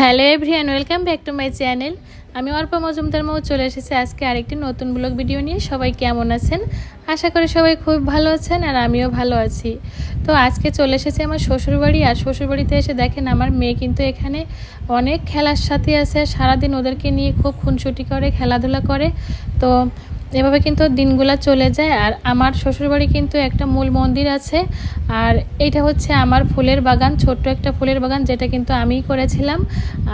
Hello everyone welcome back to my channel. আমি অর্পা মজুমদার মৌ চলে এসেছি আজকে আরেকটি নতুন ব্লগ ভিডিও নিয়ে। সবাই কেমন আছেন? আশা করি সবাই খুব ভালো আছেন আর আমিও ভালো আছি। তো আজকে চলে এসেছি আমার শ্বশুরবাড়ি আর শ্বশুরবাড়িতে এসে দেখেন আমার মেয়ে কিন্তু এখানে অনেক খেলার সাথে আছে সারাদিন ওদেরকে নিয়ে খুব খুনসুটি করে, খেলাধুলা করে। তো এভাবে কিন্তু দিনগুলো চলে যায়। আর আমার শ্বশুরবাড়ি কিন্তু একটা মূল মন্দির আছে। আর এটা হচ্ছে আমার ফুলের বাগান, ছোট্ট একটা ফুলের বাগান যেটা কিন্তু আমিই করেছিলাম।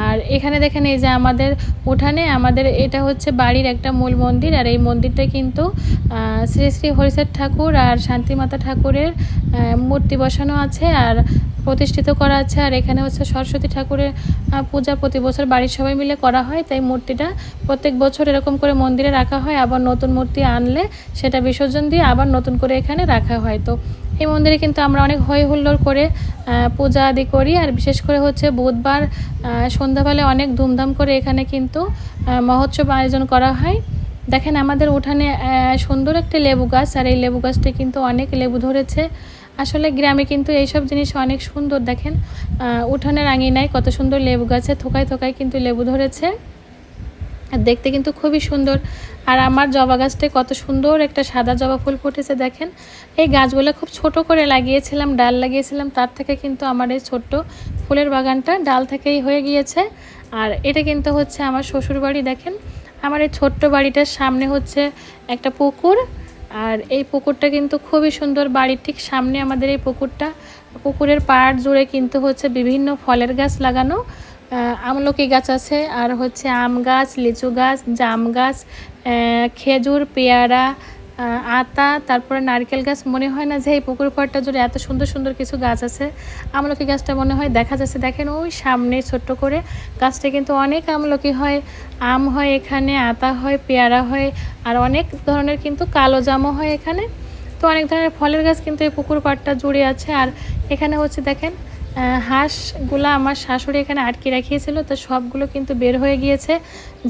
আর এখানে দেখেন এই যে আমাদের উঠানে, আমাদের এটা হচ্ছে বাড়ির একটা মূল মন্দির। আর এই মন্দিরটা কিন্তু শ্রী শ্রী হরিচাঁদ ঠাকুর আর শান্তিমাতা ঠাকুরের মূর্তি বসানো আছে। আর প্রতিষ্ঠিত করা আছে। আর এখানে হচ্ছে সরস্বতী ঠাকুরের পূজা প্রতি বছর বাড়ির সবাই মিলে করা হয়। তাই মূর্তিটা প্রত্যেক বছর এরকম করে মন্দিরে রাখা হয়। আবার নতুন মূর্তি আনলে সেটা বিসর্জন দিয়ে আবার নতুন করে এখানে রাখা হয়। তো এই মন্দিরে কিন্তু আমরা অনেক হই হুল্লোড় করে পূজা আদি করি। আর বিশেষ করে হচ্ছে বুধবার সন্ধ্যাবেলায় অনেক ধুমধাম করে এখানে কিন্তু মহোৎসব আয়োজন করা হয়। দেখেন আমাদের উঠানে সুন্দর একটা লেবু গাছ। আর এই লেবু গাছটি কিন্তু অনেক লেবু ধরেছে। আসলে গ্রামে কিন্তু এইসব জিনিস অনেক সুন্দর, দেখেন। উঠানের আঙিনায় কত সুন্দর লেবু গাছে থোকায় থোকায় কিন্তু লেবু ধরেছে। দেখতে কিন্তু খুবই সুন্দর। আর আমার জবা গাছটায় কত সুন্দর একটা সাদা জবা ফুল ফুটেছে, দেখেন। এই গাছগুলো খুব ছোট করে লাগিয়েছিলাম, ডাল লাগিয়েছিলাম, তার থেকে কিন্তু আমার এই ছোট্ট ফুলের বাগানটা ডাল থেকেই হয়ে গিয়েছে। আর এটা কিন্তু হচ্ছে আমার শ্বশুর বাড়ি দেখেন। আমার এই ছোট্ট বাড়িটার সামনে হচ্ছে একটা পুকুর। আর এই পুকুরটা কিন্তু খুবই সুন্দর। বাড়ির ঠিক সামনে আমাদের এই পুকুরটা। পুকুরের পাড় জুড়ে কিন্তু হচ্ছে বিভিন্ন ফলের গাছ লাগানো। আমলকি গাছ আছে আর হচ্ছে আম গাছ, লিচু গাছ, জাম গাছ খেজুর, পেয়ারা আতা, তারপরে নারকেল গাছ, মনে হয় না যে এই পুকুর পাড়টা জুড়ে এত সুন্দর সুন্দর কিছু গাছ আছে। আমলকি গাছটা মনে হয় দেখা যাচ্ছে, দেখেন ওই সামনে ছোট্ট করে গাছটা কিন্তু অনেক আমলকি হয়। আম হয় এখানে, আতা হয়, পেয়ারা হয়, আর অনেক ধরনের কিন্তু কালো জামও হয় এখানে। তো অনেক ধরনের ফলের গাছ কিন্তু এই পুকুর পাড়টা জুড়ে আছে। আর এখানে হচ্ছে, দেখেন হাঁসগুলো আমার শাশুড়ি এখানে আটকে রাখিয়েছিল তো সবগুলো কিন্তু বের হয়ে গিয়েছে।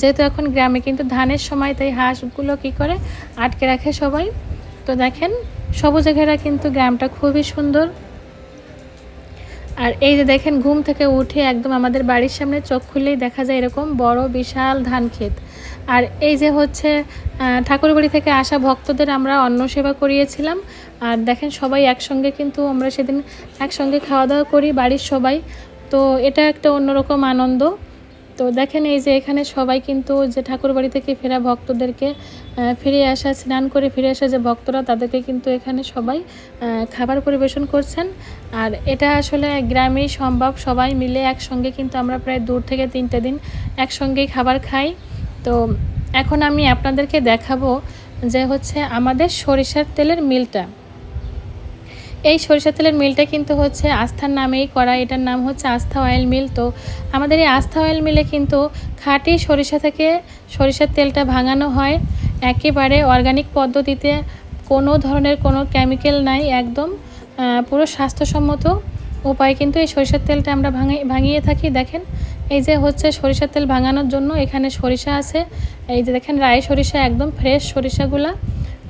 যেহেতু এখন গ্রামে কিন্তু ধানের সময়, তাই হাঁসগুলো কি করে? আটকে রাখে সবাই। তো দেখেন, সবুজে ঘেরা কিন্তু গ্রামটা খুবই সুন্দর। আর এই যে দেখেন, ঘুম থেকে উঠে একদম আমাদের বাড়ির সামনে চোখ খুললেই দেখা যায় এরকম বড় বিশাল ধান ক্ষেত। আর এই যে হচ্ছে ঠাকুরবাড়ি থেকে আসা ভক্তদের আমরা অন্ন সেবা করিয়েছিলাম। আর দেখেন, সবাই একসঙ্গে কিন্তু আমরা সেদিন একসঙ্গে খাওয়া দাওয়া করি, বাড়ির সবাই। তো এটা একটা অন্যরকম আনন্দ। তো দেখেন এই যে এখানে সবাই কিন্তু যে ঠাকুরবাড়ি থেকে ফেরা ভক্তদেরকে ফিরে আসা, স্নান করে ফিরে আসা যে ভক্তরা, তাদেরকে কিন্তু এখানে সবাই খাবার পরিবেশন করছেন। আর এটা আসলে গ্রামেই সম্ভব, সবাই মিলে একসঙ্গে কিন্তু আমরা প্রায় দূর থেকে তিনটে দিন একসঙ্গেই খাবার খাই। তো এখন আমি আপনাদেরকে দেখাবো যে হচ্ছে আমাদের সরিষার তেলের মিলটা। এই সরিষা তেলের মিলটা কিন্তু হচ্ছে আস্থার নামেই করা। এটার নাম হচ্ছে আস্থা অয়েল মিল তো আমাদের এই আস্থা অয়েল মিলে কিন্তু খাঁটি সরিষা থেকে সরিষার তেলটা ভাঙানো হয়। একেবারে অর্গানিক পদ্ধতিতে কোনো ধরনের কোনো কেমিক্যাল নাই, একদম পুরো স্বাস্থ্যসম্মত উপায় কিন্তু এই সরিষার তেলটা আমরা ভাঙি, ভাঙিয়ে থাকি। দেখেন, এই যে হচ্ছে সরিষার তেল ভাঙানোর জন্য এখানে সরিষা আছে। এই যে দেখেন রায় সরিষা, একদম ফ্রেশ সরিষাগুলা।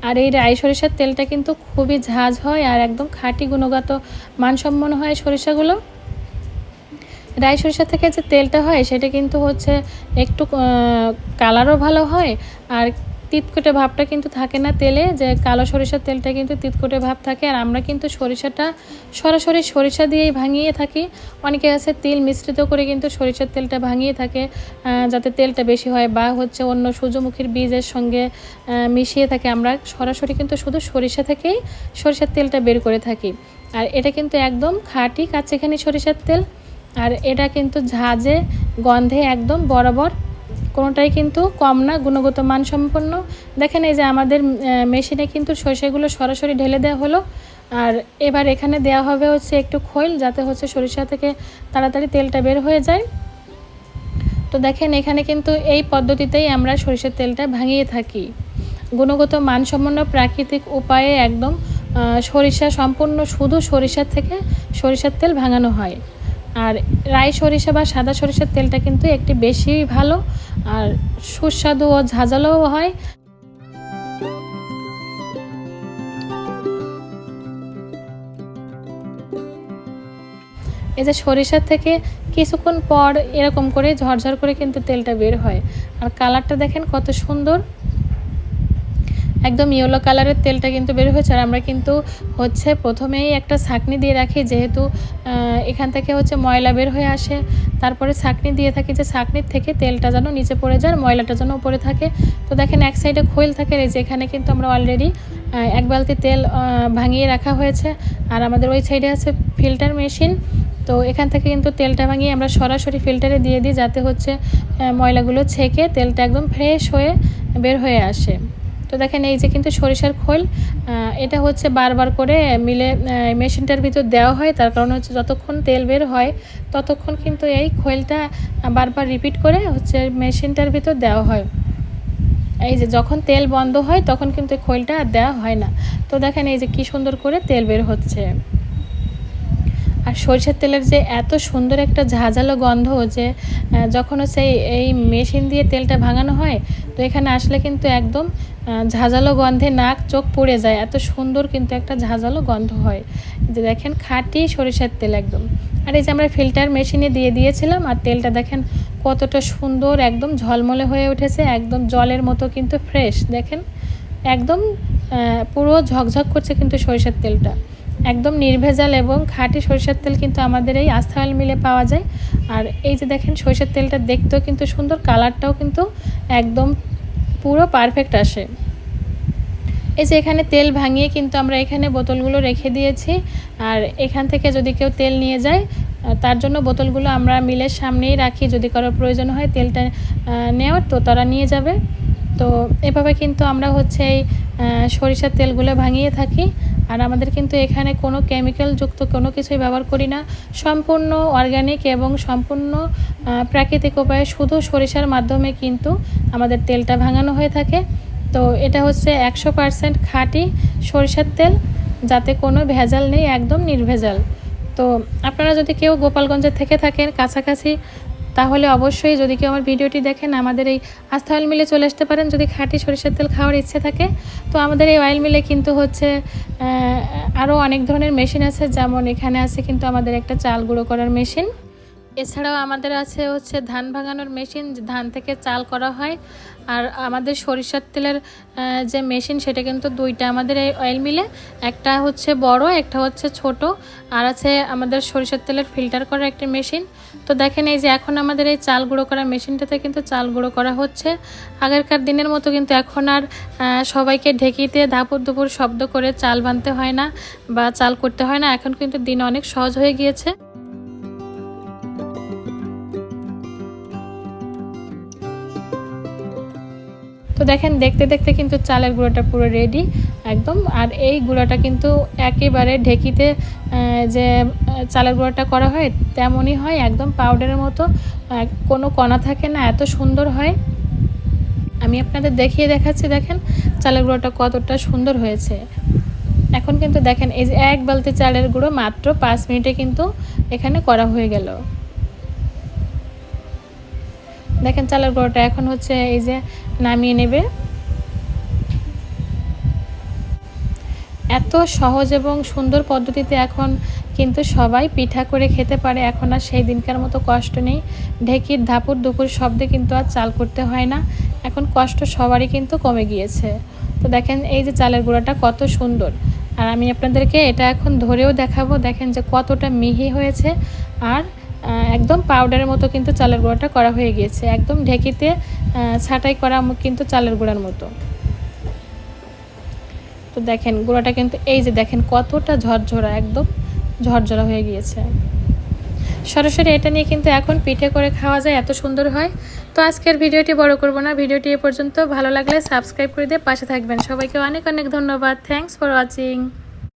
আর এই রাই সরিষার তেলটা কিন্তু খুবই ঝাঁঝ হয় আর একদম খাঁটি গুণগত মানসম্পন্ন হয় সরিষাগুলো। রাই সরিষা থেকে যে তেলটা হয় সেটা কিন্তু হচ্ছে একটু কালারও ভালো হয় আর তিতকুটে ভাবটা কিন্তু থাকে না তেলে, যে কালো সরিষার তেলটা কিন্তু তিতকুটে ভাব থাকে। আর আমরা কিন্তু সরিষাটা সরাসরি সরিষা দিয়েই ভাঙিয়ে থাকি। অনেকে আছে তিল মিশ্রিত করে কিন্তু সরিষার তেলটা ভাঙিয়ে থাকে যাতে তেলটা বেশি হয় বা হচ্ছে অন্য সূর্যমুখীর বীজের সঙ্গে মিশিয়ে থাকে। আমরা সরাসরি কিন্তু শুধু সরিষা থেকেই সরিষার তেলটা বের করে থাকি। আর এটা কিন্তু একদম খাঁটি কাছেখানি সরিষার তেল। আর এটা কিন্তু ঝাঁজে গন্ধে একদম বরাবর কোনোটাই কিন্তু কম না, গুণগত মান সম্পন্ন দেখেন এই যে আমাদের মেশিনে কিন্তু সরিষাগুলো সরাসরি ঢেলে দেওয়া হলো। আর এবার এখানে দেওয়া হবে হচ্ছে একটু খৈল, যাতে হচ্ছে সরিষা থেকে তাড়াতাড়ি তেলটা বের হয়ে যায়। তো দেখেন এখানে কিন্তু এই পদ্ধতিতেই আমরা সরিষার তেলটা ভাঙিয়ে থাকি। গুণগত মানসম্পন্ন প্রাকৃতিক উপায়ে একদম সরিষা সম্পূর্ণ শুধু সরিষার থেকে সরিষার তেল ভাঙানো হয়। আর রাই সরিষা বা সাদা সরিষার তেলটা কিন্তু একটি বেশি ভালো। আর সুস্বাদু ও ঝাঁঝালোও হয়। এই যে সরিষার থেকে কিছুক্ষণ পর এরকম করে ঝরঝর করে কিন্তু তেলটা বের হয়। আর কালারটা দেখেন কত সুন্দর। একদম ইয়েলো কালারের তেলটা কিন্তু বের হয়েছে। আর আমরা কিন্তু হচ্ছে প্রথমেই একটা ছাকনি দিয়ে রাখি, যেহেতু এখান থেকে হচ্ছে ময়লা বের হয়ে আসে। তারপরে ছাকনি দিয়ে থাকি যে ছাকনির থেকে তেলটা যেন নিচে পড়ে যায় ময়লাটা যেন উপরে থাকে। তো দেখেন এক সাইডে খোল থাকে যে এখানে কিন্তু আমরা অলরেডি এক বালতি তেল ভাঙিয়ে রাখা হয়েছে। আর আমাদের ওই সাইডে আছে ফিল্টার মেশিন তো এখান থেকে কিন্তু তেলটা ভাঙিয়ে আমরা সরাসরি ফিল্টারে দিয়ে দিই, যাতে হচ্ছে ময়লাগুলো ছেঁকে তেলটা একদম ফ্রেশ হয়ে বের হয়ে আসে। তো দেখেন এই যে কিন্তু সরিষার খোল এটা হচ্ছে বারবার করে মিলে মেশিনটার ভিতর দেওয়া হয়। তার কারণ হচ্ছে যতক্ষণ তেল বের হয়, ততক্ষণ কিন্তু এই খোলটা বারবার রিপিট করে হচ্ছে মেশিনটার ভিতর দেওয়া হয়। এই যে যখন তেল বন্ধ হয়, তখন কিন্তু এই খোলটা আর দেওয়া হয় না। তো দেখেন এই যে কি সুন্দর করে তেল বের হচ্ছে। আর সরিষার তেলের যে এত সুন্দর একটা ঝাঁঝালো গন্ধ যে যখন হচ্ছে এই মেশিন দিয়ে তেলটা ভাঙানো হয়, তো এখানে আসলে কিন্তু একদম ঝাঁঝালো গন্ধে নাক, চোখ পড়ে যায়। এত সুন্দর কিন্তু একটা ঝাঁঝালো গন্ধ হয়। যে দেখেন, খাঁটি সরিষার তেল একদম। আর এই যে আমরা ফিল্টার মেশিনে দিয়ে দিয়েছিলাম, আর তেলটা দেখেন কতটা সুন্দর, একদম ঝলমলে হয়ে উঠেছে, একদম জলের মতো কিন্তু ফ্রেশ। দেখেন, একদম পুরো ঝকঝক করছে কিন্তু সরিষার তেলটা। একদম নির্ভেজাল এবং খাঁটি সরিষার তেল কিন্তু আমাদের এই আস্থা মিলে পাওয়া যায়। আর এই যে দেখেন, সরিষার তেলটা দেখতেও কিন্তু সুন্দর, কালারটাও কিন্তু একদম পুরো পারফেক্ট আসে। এই যে এখানে তেল ভাঙিয়ে কিন্তু আমরা এখানে বোতলগুলো রেখে দিয়েছি। আর এখান থেকে যদি কেউ তেল নিয়ে যায় তার জন্য বোতলগুলো আমরা মিলের সামনেই রাখি। যদি কারোর প্রয়োজন হয় তেলটা নেওয়ার, তো তারা নিয়ে যাবে। তো এভাবে কিন্তু আমরা হচ্ছে এই সরিষার তেলগুলো ভাঙিয়ে থাকি। আর আমাদের কিন্তু এখানে কোনো কেমিক্যালযুক্ত কোনো কিছুই ব্যবহার করি না। সম্পূর্ণ অর্গ্যানিক এবং সম্পূর্ণ প্রাকৃতিক উপায়ে শুধু সরিষার মাধ্যমে কিন্তু আমাদের তেলটা ভাঙানো হয়ে থাকে। তো এটা হচ্ছে একশো পারসেন্ট খাঁটি সরিষার তেল, যাতে কোনো ভেজাল নেই, একদম নির্ভেজাল। তো আপনারা যদি কেউ গোপালগঞ্জের থেকে থাকেন, কাছাকাছি তাহলে অবশ্যই যদি কেউ আমার ভিডিওটি দেখেন, আমাদের এই আস্থা অয়েল মিলে চলে আসতে পারেন। যদি খাঁটি সরিষার তেল খাওয়ার ইচ্ছে থাকে, তো আমাদের এই অয়েল মিলে কিন্তু হচ্ছে আরও অনেক ধরনের মেশিন আছে। যেমন এখানে আছে কিন্তু আমাদের একটা চাল গুঁড়ো করার মেশিন এছাড়াও আমাদের আছে হচ্ছে ধান ভাঙানোর মেশিন ধান থেকে চাল করা হয়। আর আমাদের সরিষার তেলের যে মেশিন, সেটা কিন্তু দুইটা আমাদের এই অয়েল মিলে। একটা হচ্ছে বড়, একটা হচ্ছে ছোট। আর আছে আমাদের সরিষার তেলের ফিল্টার করার একটা মেশিন। তো দেখেন এই যে এখন আমাদের এই চাল গুঁড়ো করা মেশিনটাতে কিন্তু চাল গুঁড়ো করা হচ্ছে। আগেরকার দিনের মতো কিন্তু এখন আর সবাইকে ঢেকিতে ধাপুর দুপুর শব্দ করে চাল বানতে হয় না বা চাল করতে হয় না। এখন কিন্তু দিন অনেক সহজ হয়ে গিয়েছে। দেখেন, দেখতে দেখতে কিন্তু চালের গুঁড়োটা পুরো রেডি একদম। আর এই গুঁড়োটা কিন্তু একেবারে ঢেকিতে যে চালের গুঁড়োটা করা হয়, তেমনই হয়, একদম পাউডারের মতো। কোনো কণা থাকে না, এত সুন্দর হয়। আমি আপনাদের দেখিয়ে দেখাচ্ছি, দেখেন, চালের গুঁড়োটা কতটা সুন্দর হয়েছে। এখন কিন্তু দেখেন, এই যে এক বালতি চালের গুঁড়ো মাত্র পাঁচ মিনিটে কিন্তু এখানে করা হয়ে গেল। দেখেন, চালের গুঁড়োটা এখন হচ্ছে, এই যে নামিয়ে নেবে। এত সহজ এবং সুন্দর পদ্ধতিতে এখন কিন্তু সবাই পিঠা করে খেতে পারে। এখন আর সেই দিনকার মতো কষ্ট নেই। ঢেকির ধাপুর দুপুর শব্দে কিন্তু আর চাল করতে হয় না। এখন কষ্ট সবারই কিন্তু কমে গিয়েছে। তো দেখেন, এই যে চালের গুঁড়াটা কত সুন্দর। আর আমি আপনাদেরকে এটা এখন ধরেও দেখাবো। দেখেন যে কতটা মিহি হয়েছে। আর একদম পাউডারের মতো কিন্তু চালের গুঁড়োটা করা হয়ে গিয়েছে। একদম ঢেকিতে ছাটাই করা কিন্তু চালের গুঁড়ার মতো। তো দেখেন, গুঁড়োটা কিন্তু এই যে দেখেন কতটা ঝরঝরা, একদম ঝরঝরা হয়ে গিয়েছে। সরাসরি এটা নিয়ে কিন্তু এখন পিঠে করে খাওয়া যায়, এত সুন্দর হয়। তো আজকের ভিডিওটি বড় করব না, ভিডিওটি এ পর্যন্ত ভালো লাগলে সাবস্ক্রাইব করে দিয়ে পাশে থাকবেন। সবাইকে অনেক অনেক ধন্যবাদ। Thanks for watching